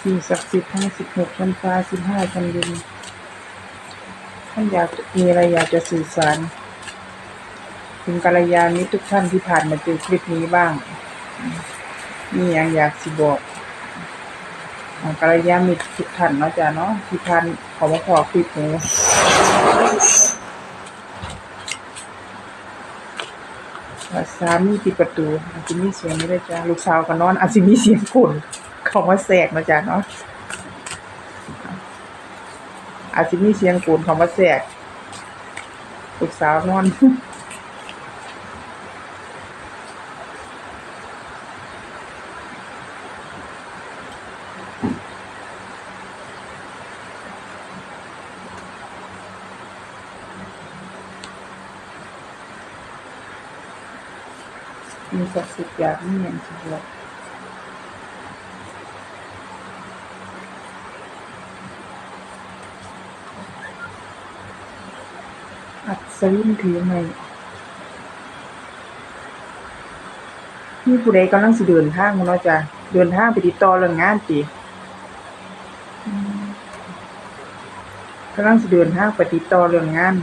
สิ่งศักดิ์สิทธิ์ทั้งสิบหกชั้นฟ้าสิบห้าชั้นดิน ท่านอยากมีอะไรอยากจะสื่อสาร ถึงกัลยาณมิตรทุกท่านที่ผ่านมาเจอคลิปนี้บ้าง มีอย่างอยากสิบอกกัลยาณมิตรทุกท่านเนาะจ้ะเนาะที่ท่านขอมาขอคลิปนี้ว่า สามีปิดประตูอาจจะมีเสียงนี่เลยจ้าลูกสาวก็นอนอาจจะมีเสียงคนเขามาแสกนาะจ้าเนาะอาจจะมีเสียงคนเขามาแสกลูกสาวนอน มีศักดิ์สิทธิ์อยากมีอย่างสิบอกอัศวินถือไม้มีผู้ใดกำลังสิเดินทางเนาะจ้ะเดินทางไปติดต่อเรื่องงานติอืมกำลังสิเดินทางไปติดต่อเรื่องงาน